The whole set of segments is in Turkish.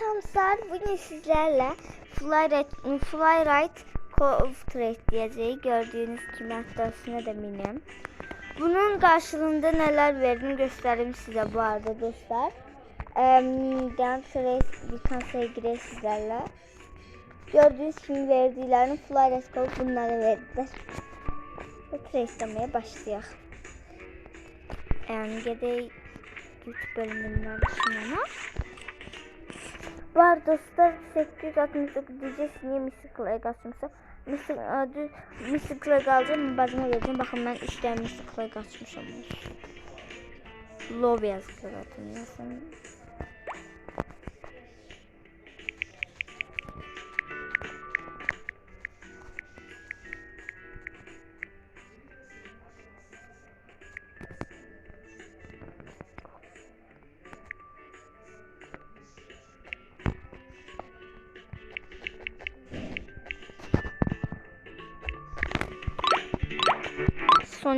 Samsar bugün sizlerle Flyride, Flyride Co-of Trade diyeceği gördüğünüz üstüne de minim. Bunun karşılığında neler verdiğini göstereyim size bu arada dostlar. Um, Gan Trade bir sevgili sizlerle. Gördüğünüz gibi verdiklerini Flyride Co bunlara verdiler. Ve trade'lemeye başlayalım. Yani gedey güç bölümünden düşünüyorum. Var dostlar 869 diyeceğiz. Niye Mystical'a kaçmışsa? Mystical'a kalacağım. Bazıma geleceğim. Bakın ben 3 tane Mystical'a kaçmışım. Love yazıklar hatırlıyorsun.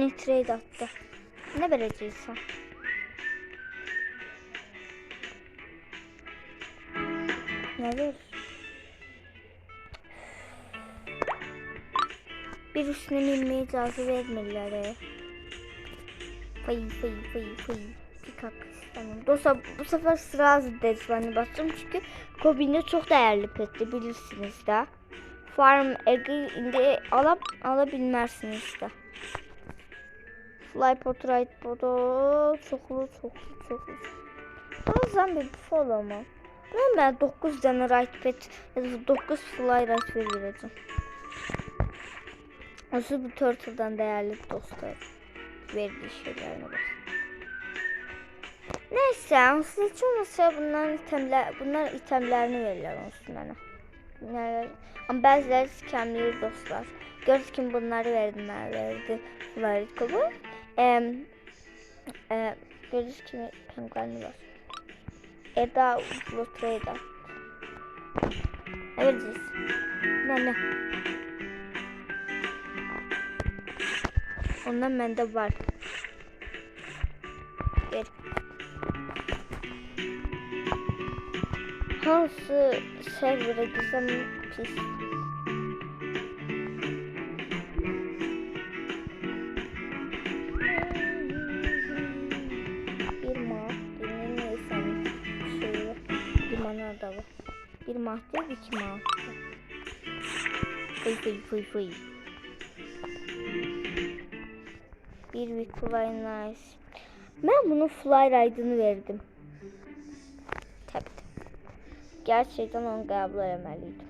Sonic Trade attı. Ne vereceğiz sen? Ne ver? Bir üstüne inmeye icazı vermirler. Fıy fıy fıy fıy. Pikak istemem. Dostlar bu sefer sıra Zdeçvan'ı bastım çünkü Kobi'nde çok değerli petti bilirsiniz de. Farm Egg'i indi alap alabilmezsiniz de. Fly Portrait Podo çoklu çoklu çoklu. Bazen bir follow mu? Ben ben 9 tane right pet ya da 9 fly right vereceğim. Asıl bu turtle'dan değerli dostlar. Verdiği şeylerine bak. Neyse size hiç olmasa bunların itemler, bunlar itemlerini verirler olsun bana. Bunlar, ama bazıları skemliyor dostlar. Gördük ki bunları verdim verdi. Verdi kabul. E, gördüğünüz gibi penguenli var. Eda Lotreda. Ne vereceğiz? Ne ne? Ondan bende var. Ver. Hansı server'a gitsem pis. Bir mahdiye iki mahdiye. Fıy fıy fıy fıy. Bir week fly nice. Ben bunun fly ride'ını verdim. Tabii. Gerçekten onu kabul edemeliydim.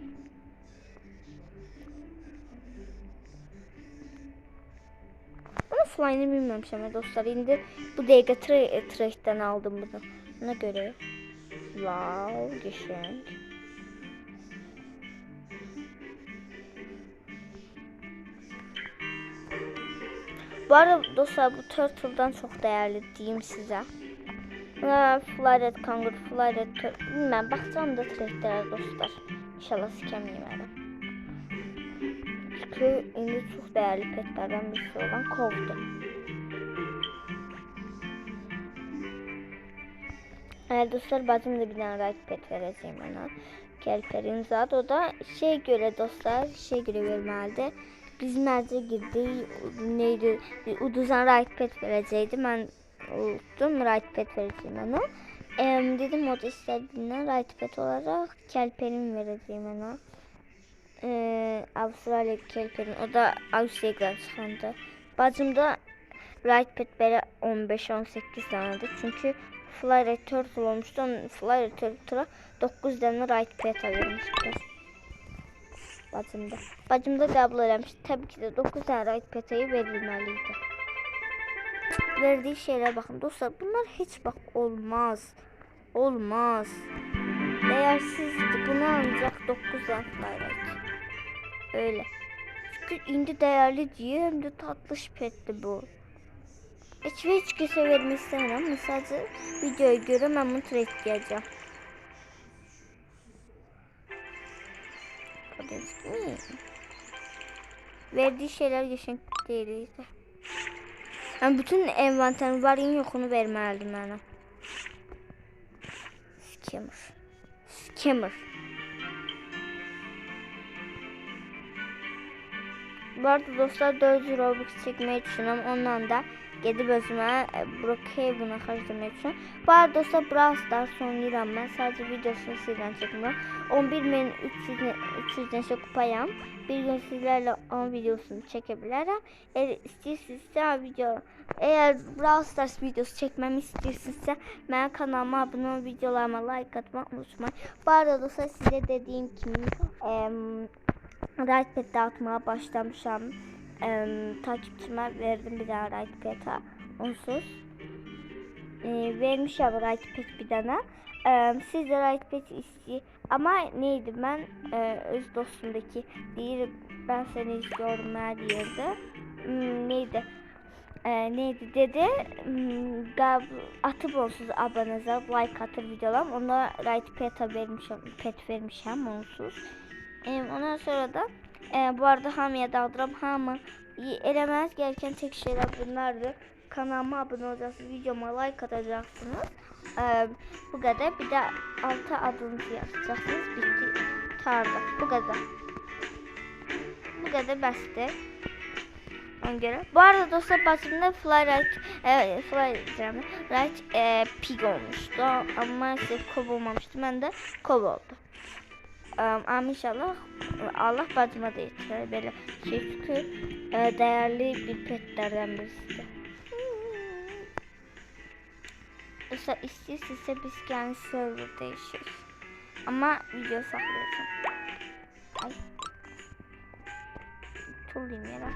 Bunu fly'ını bilmemişim ama dostlar. Şimdi bu tra trade'den aldım bunu. Ona göre. Wow, geschenk. Bu arada dostlar bu turtle'dan çok değerli diyeyim size. Buna Flyred Kangur, Flyred Turtle. Bilmem bakacağım da trade'lere dostlar. İnşallah sikem yemedim. Çünkü indi çok değerli petlerden birisi olan kovdu. Evet dostlar bacım da bir tane right pet vereceğim ona. Kelperin zat o da şey göre dostlar şey göre vermelidir. Biz merce girdi neydi uduzan right pet verecekti ben unuttum right pet vereceğim ona. Ee, dedim o da istediğinden right pet olarak kelperin vereceğim ona. Ee, Avustralya kelperin o da Avustralya'dan çıkandı. Bacım da right pet böyle 15-18 tanedir çünkü Fly Turtle olmuştu. Fly Turtle'a 9 tane right pet vermişler. Bacımda. Bacımda kabul eləmiş. Tabii ki de 9 tane right petayı verilmeliydi. Verdiği şeylere bakın dostlar. Bunlar hiç bak olmaz. Olmaz. Değersizdi. Bunu ancak 9 tane fly right. Öyle. Çünkü indi değerli diye hem de tatlış petti bu. Hiç ve hiç kese vermek istemiyorum. Sadece videoyu görüyorum ben bunu diyeceğim. Gördüğünüz gibi. Verdiği şeyler geçen değildi. Yani bütün envanterin varın yokunu vermeliydim bana. Scammer. Scammer. Bu arada dostlar 400 Robux çekmeyi düşünüyorum. Ondan da gedib özümə e, Brookhaven'a xərcləmək üçün. Bu arada dostlar Brawl Stars oynayıram mən. Sadəcə videosunu sizdən çəkmirəm. 11300 ne- 300 neçə kupayam. Bir gün sizlərlə onun videosunu çəkə bilərəm. Eğer istəyirsinizsə video eğer Brawl Stars videosu çəkməmi istəyirsinizsə mənim kanalıma abunə olub videolarıma like atmaq unutmayın. Bu arada dostlar sizə dediyim kimi em, Right pad dağıtmaya başlamışam. Em, takipçime verdim bir daha right pad'a. Onsuz. E, vermişəm right pad bir dənə. E, siz de right pad istəyi ama neydi ben e, öz dostumdaki deyir ben seni istiyorum mən deyirdi. Hmm, neydi? E, neydi dedi. Hmm, gab, atıp onsuz aboneza like atır videolarım. Ona right pad'a vermişəm, pad vermişəm onsuz. Em, ondan sonra da e, bu arada hamıya dağıdıram. Hamı eləməniz gereken tek şeyler bunlardır. Kanalıma abone olacaksınız, videoma like atacaksınız. E, bu kadar. Bir de alta adınızı yazacaksınız. Bitti. Tarda. Bu kadar. Bu kadar bəsdir. Ona göre. Bu arada dostlar bacımda Flyright, e, Flyright, Right e, pig olmuştu. Ama maalesef kov olmamıştı. Ben de kov oldu. Am am inşallah Allah bacıma da yetirir böyle şey çünkü e, değerli bir petlerden birisi. Mesela istiyorsa biz kendi server değişiyoruz. Ama video saklayacağım. Ay. Tulayım yere.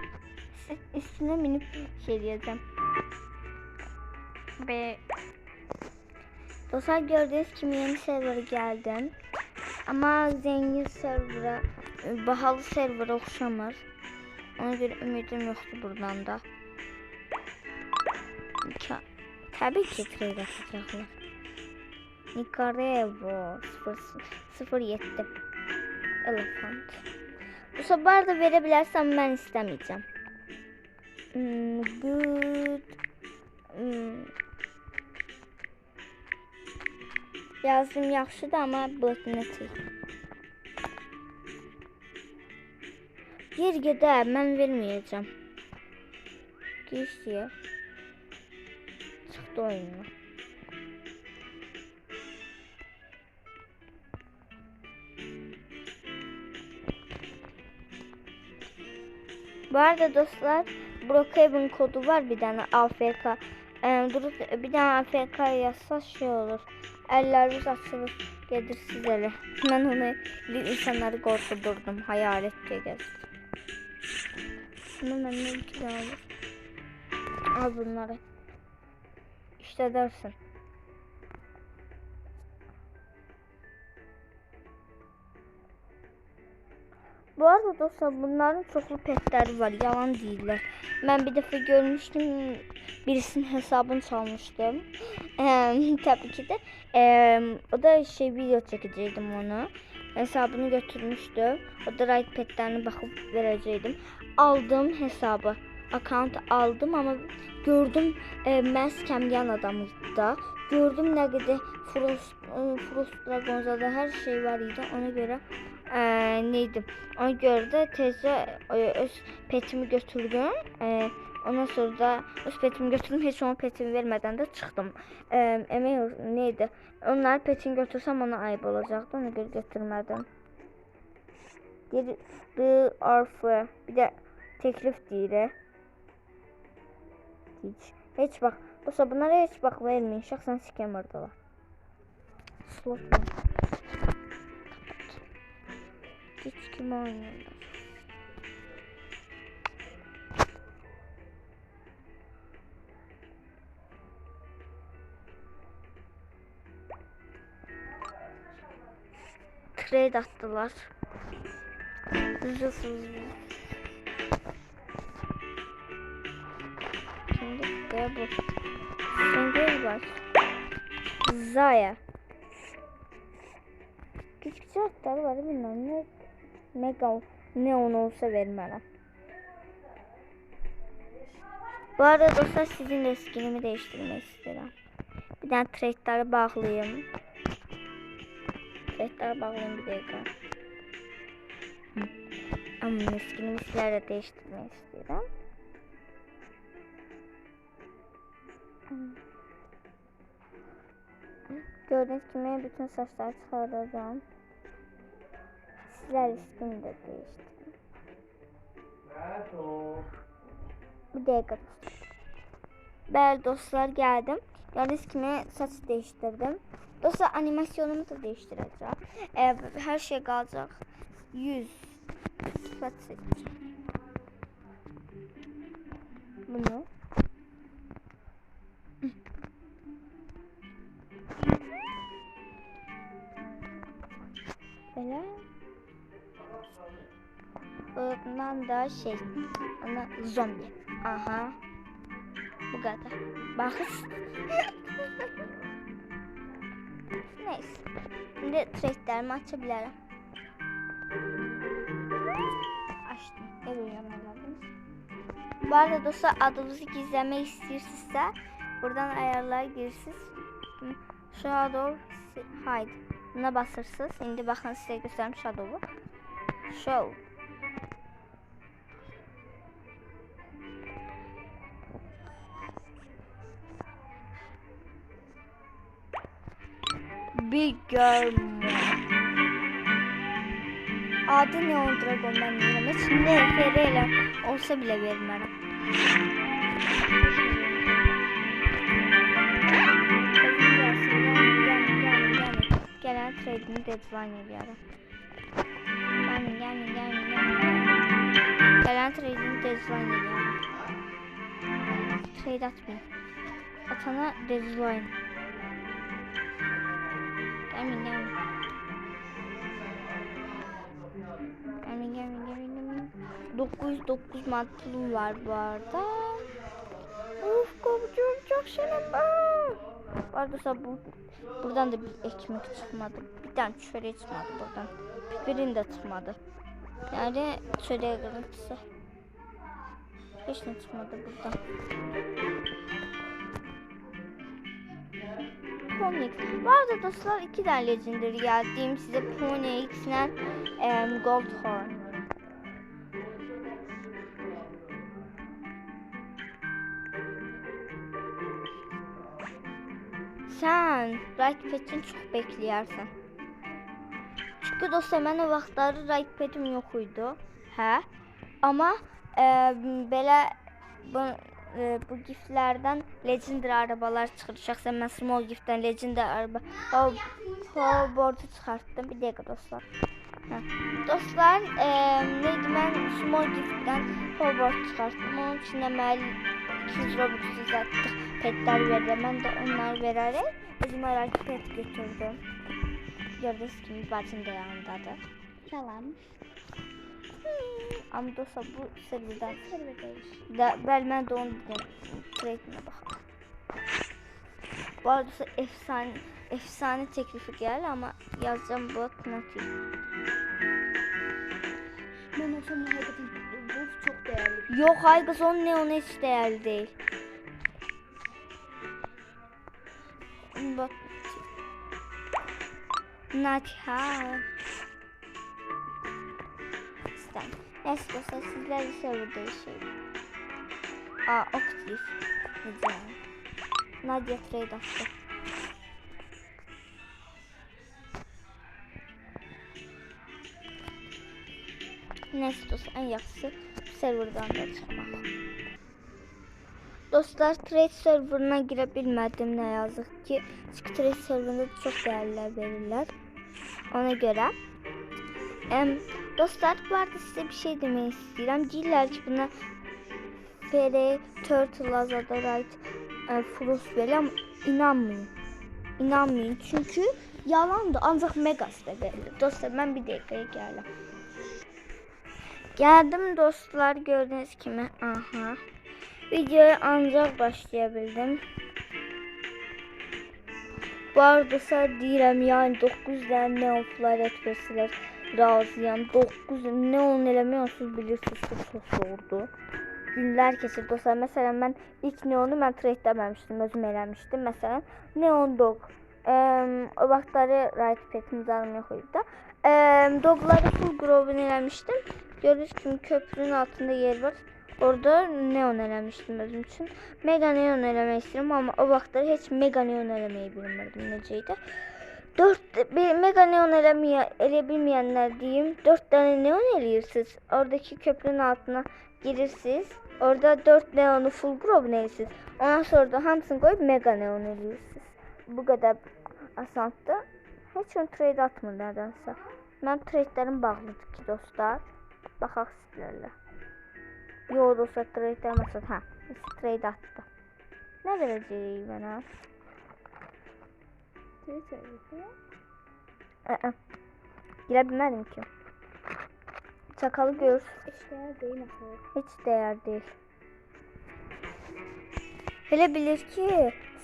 Üstüne minip şey diyeceğim. Ve Dostlar gördüğünüz gibi yeni server geldim. Ama zengin server'a, bahalı server'a oxşamır. Ona göre ümidim yoktu buradan da. Ka Tabii ki trade atacaklar. Nicaragua 07 Elephant. Bu sefer de verebilirsem ben istemeyeceğim. Hmm, good. Hmm. Yazdım yaxşıdır amma botuna çək. Yer gedər, mən verməyəcəm. Deyə. Çıxdı oyundan. Bu arada dostlar Brookhaven kodu var bir tane AFK. Ee, bir tane AFK yazsa şey olur. Elleriniz açılır gelir sizlere. Ben onu insanları korkudurdum. Hayalet gezdim. Bunu benden iki tane alır. Al bunları. İşte dersin. Bu arada dostlar bunların çoklu petleri var. Yalan değiller. Ben bir defa görmüştüm. Birisinin hesabını çalmıştım. Eee, tabii ki de. O da şey video çekecektim onu. Hesabını götürmüştü. O da right petlerini bakıp verecektim. Aldım hesabı. Account aldım ama gördüm e, Mers Kemyan adamıydı da. Gördüm ne kadar Frost, e, Frost Dragonza'da her şey var idi. Ona göre e, neydi? Ona göre de tezde e, öz petimi götürdüm. E, ondan sonra da öz petimi götürdüm. Hiç ona petimi vermeden de çıktım. E, emin neydi? Onlar petini götürsem ona ayıp olacaktı. Ona göre götürmedim. Bir the offer. Bir de teklif değil. Hiç. Hiç bak. Dostlar bunlara hiç bak vermeyin. Şahsen scammer'dalar. Slot Hiç kim oynuyorlar. Trade attılar. Üzülsüz. Şimdi de bu. Şimdi var. Zaya. Küçük çocuklar var bilmem ne. Mega ne onu olsa vermem. Bu arada dostlar sizin de skinimi değiştirmek istedim. Bir tane trade'leri bağlayayım. Trade'ler bağlayayım bir dakika. Ama miskinimi sizlerle değiştirmek. Hı. Gördüğünüz gibi bütün saçları çıkaracağım. Sizler ismini de değiştirdim. Bir dakika. Bəli dostlar geldim. Gördüğünüz kimi saç değiştirdim. Dostlar animasyonumu da değiştireceğim. Ee, her şey kalacak. Yüz. Saç seçeceğim. Bunu. Bundan da şey. Ana zombi. Aha. Bu kadar. Bakın. Neyse. Şimdi trade'lerimi açabilirim. Açtım. Evet yanıladım. Bu arada dostlar adınızı gizlemek istiyorsanızsa buradan ayarlara girirsiniz. Shadow hide. Buna basırsınız. Şimdi bakın size göstereyim Shadow'u. Show. Bigger Adı ne o Dragon ben bilmiyorum. Hiç ne FR olsa bile vermem. Gelen trade'ini deadline ediyorum. Gelin gelin gelin gelin. Gelen trade'ini deadline ediyorum. Trade atmayın. Atana deadline. Gelin. Gelin gelin gelin gelin. 909 matlum var bu arada. Of kopacağım çok şeref. Bu arada bu, buradan da bir ekmek çıkmadı. Bir tane çörek çıkmadı buradan. Birini de çıkmadı. Yani çöreğe kırıntısı. Hiç ne çıkmadı buradan. Ponyx. Bu arada dostlar iki tane geldiğim size Ponyx ile um, Goldhorn. Sen Right Pet'in çok beklersin. Çünkü dostlar mən o vaxtları Right Pet'im yox idi. Hə? Amma e, belə bu e, bu giftlərdən legendary arabalar çıxır. Şəxsən mən small giftdən legendary araba hoverboardu çıxartdım. Bir dəqiqə dostlar. Hə. Dostlar, e, neydi mən small giftdən hoverboard çıxartdım. Onun üçün də mən 200 robux düzəltdik. Petlər verirəm. Mən də onları verərək özümə right pet götürdüm. Gördüğünüz gibi bacım da yanındadır. Salam. Ama dostlar bu serverden da ben de onu dedim. Trade'ine bakalım. Bu arada efsane efsane teklifi geldi ama yazacağım bu natif. Ben olsam hakikaten bu çok değerli. Yok hayır kız onun ne onu hiç değerli değil. Bak. Natiha. İstem. Neyse dostlar sizlerle serverda yaşayın. Aa aktif. Güzel. Nadia trade attı. Neyse dostlar en yaxşısı serverdan da çıxmaq. Dostlar trade serverına girə bilmədim nə yazıq ki. Çünki trade serverında çox dəyərlər verirlər. Ona görə em, dostlar bu arada sizə bir şey demək istəyirəm. Deyirlər ki buna FR, Turtle, Lazada, Right, e, Frost verir ama inanmayın. İnanmayın çünkü yalandır ancak Megas'ta verilir. Dostlar ben bir dakikaya geldim. Geldim dostlar gördüğünüz gibi. Aha. Videoya ancak başlayabildim. Bu arada deyirəm, yani 9 dənə neon flaret versinlər razıyam. 9 neon eləmək onsuz bilirsiniz ki, çox zordur. Günlər keçir dostlar. Məsələn, mən ilk neonu mən trade etməmişdim, özüm eləmişdim. Məsələn, neon dog Eee, o vaxtları right petimiz koydu da. Eee, dobları full grobun eləmişdim. Gördüğünüz kimi köprünün altında yer var. Orada neon eləmişdim özüm üçün. Mega neon eləmək istəyirəm amma o vaxtlar heç mega neon eləməyi bilmirdim necə idi. 4 bir mega neon eləməyə elə bilməyənlər deyim. 4 dənə neon eləyirsiniz. Oradakı köprünün altına girirsiniz. Orada 4 neonu full grobun eləyirsiniz. Ondan sonra da hamısını qoyub mega neon eləyirsiniz. Bu qədər asandır. Heç on trade atmır nədənsə. Mənim tradelərim ki dostlar. Baxaq sizlərlə. Yo dostlar tradelərim asad. Hə, trade atdı. Nə verəcəyik mənə? Ə-ə. Girə bilmədim ki. Çakalı gör. İşler değil aslında. Heç dəyər deyil. Elə bilir ki,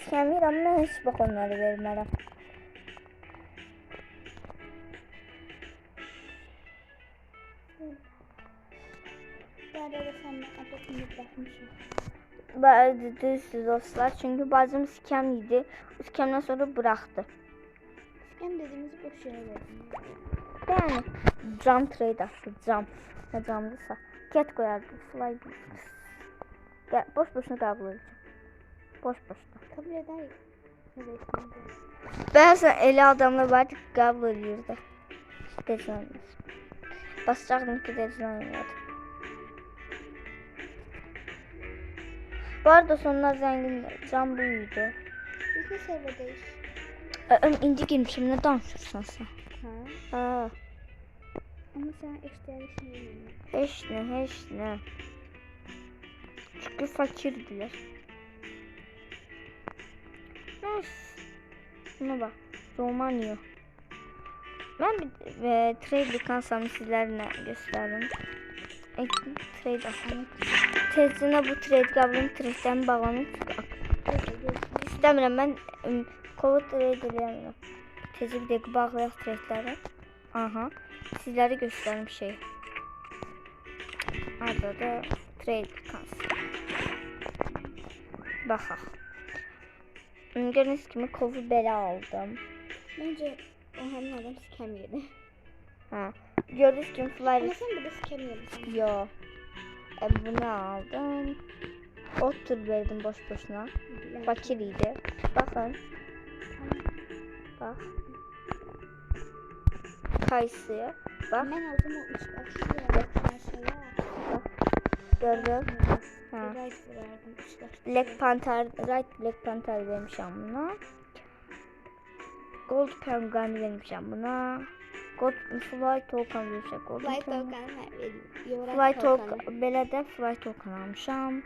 skəmirəm, mən heç bax onları vermərəm. Bu arada sen adetini bırakmışsın. Bəli, düzdür dostlar. Çünki bacım skəm idi. O skəmdən sonra buraxdı. Skem dediğimizi boş yere verdim. Yəni cam trade atdı, cam. Nə camdırsa. Get qoyardı, fly. Gəl, boş boşuna qəbul edəcəm. Boş boşuna. Kabul eder. Evet. Bəzən elə adamlar var ki, qəbul edirdi. Decan. Basacaqdım ki, oynayırdı. Bu arada sonuna zəngin can bu idi. Biz ne serverdeyiz? Ə, İndi girmişim, nə danışırsan sən? Ha. Ha, Ama sen eşdeğer işini heç nə, heç nə. Çünki fakirdilər. Nəs? Buna bax, Romanya. Mən bir e, trade kansam sizlərlə göstərim. E, trade asanı. Tezcə bu trade qəbulun tradedən bağlanıb çıxaq. İstəmirəm mən Covid trade eləmirəm. Tezcə bir dəqiqə bağlayaq tradeləri. Aha. Sizlərə göstərim şey. Arada da trade cancel. Baxaq. Gördüyünüz kimi kovu belə aldım. Bence o hemen adam skem yedi. Ha. Gördüğünüz gibi Ama flyer. sen burada skem yedin. Yo. E, bunu aldım. Otur verdim boş boşuna. Fakir idi. Bakın. Bak. Kayısı. Bak. Ben o zaman üç. Aşağıya. Gördün. Ha. Black Panther, Right Black Panther vermişim buna. Gold Penguin vermişim buna. Gold Fly Token. Gold Flight Penguin. token Fly token. Də Fly Token almışam.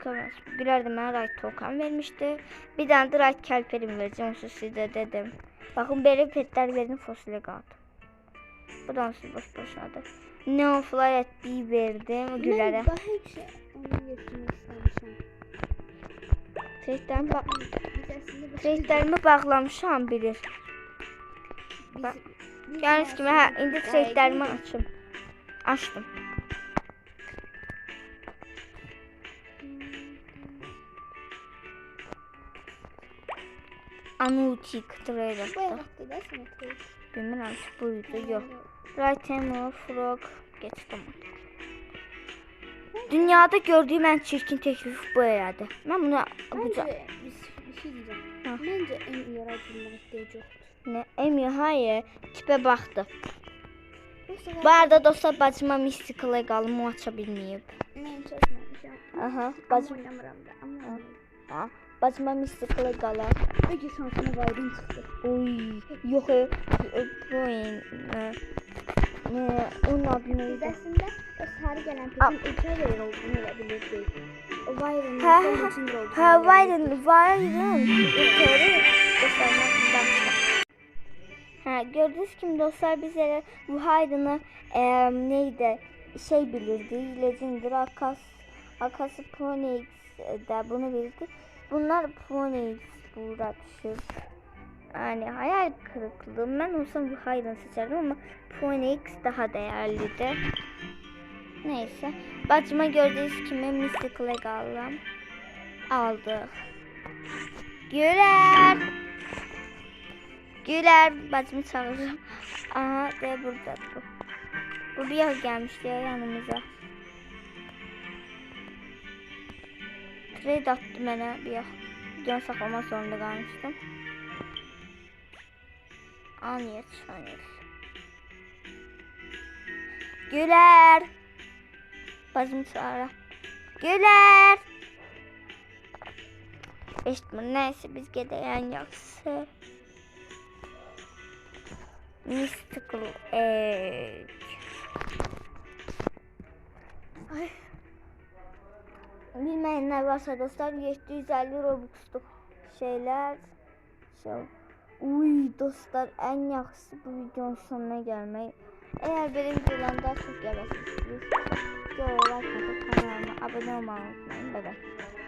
Gülər də mənə Right Token vermişdi. Bir dənə də Right Kelperim verəcəm, onu sizə dedim. Baxın, belə petlər verdim, fosilə qaldı. Bu da onsuz boş boşunadır. Neon Fly etdiyi verdim Gülərə. Ben daha şey onu getirmek istemişim. Tradelərimi, ba tradelərimi bağlamışam, bilir. bak, biz Gördüyünüz kimi, hə, aslında indi gayet tradelərimi iyi- açım. Açdım. Anutik trade. Bilmirəm ki, buydu, yox. Right Hammer, Frog, geçdim. Dünyada gördüyüm ən çirkin təklif bu elədi. Mən bunu. Bence biz bir şey diyeceğim. Bence en iyi yaratılma ihtiyacı yoktur. Nə? Emi, hayır. Yoksa ben Bu arada dostlar bacıma Mystical Egal'ımı aça bilməyib. ben çalışmamışım. Aha, bacım. oynamıram da. Ama Ha, bacıma Mystical Egal'a. Peki şansına Biden çıktı. Oy, yox, e, e, bu oyun. e, Ne, onun adı Biz neydi? aslında o sarı gelen petin Ultraver olduğunu bilebilirdik. O Byron'ın Ha, ha. Byron, Byron. Yukarı. Ha, gördüğünüz gibi dostlar biz hele bu Hayden'ı eee neydi şey bilirdi. Legendary Akas, Akası Phoenix de bunu bilirdi. Bunlar Phoenix düşür. Yani hayal kırıklığı. Ben olsam bu Hayden seçerdim ama Phoenix daha değerlidir. Neyse. Bacıma gördüğünüz gibi Mystical Egg aldım. Aldık. Güler. Güler bacımı çağıracağım. Aha de burada bu. Bu bir yıl gelmişti ya yanımıza. Trade attı bana bir yıl. Can saklama zorunda kalmıştım. Aniyet, aniyet. Güler. Bacım çağır. Güler. İşte bu neyse biz gideyen yoksa. Mystical Egg. Ay. Bilmeyenler varsa dostlar 750 Robux'luk şeyler. Şey. Uy dostlar en yaxşısı bu videonun sonuna böyle videolardan daha çok gelmesini istiyorsanız videoya like atıp kanalıma abone olmayı unutmayın. Bye bye.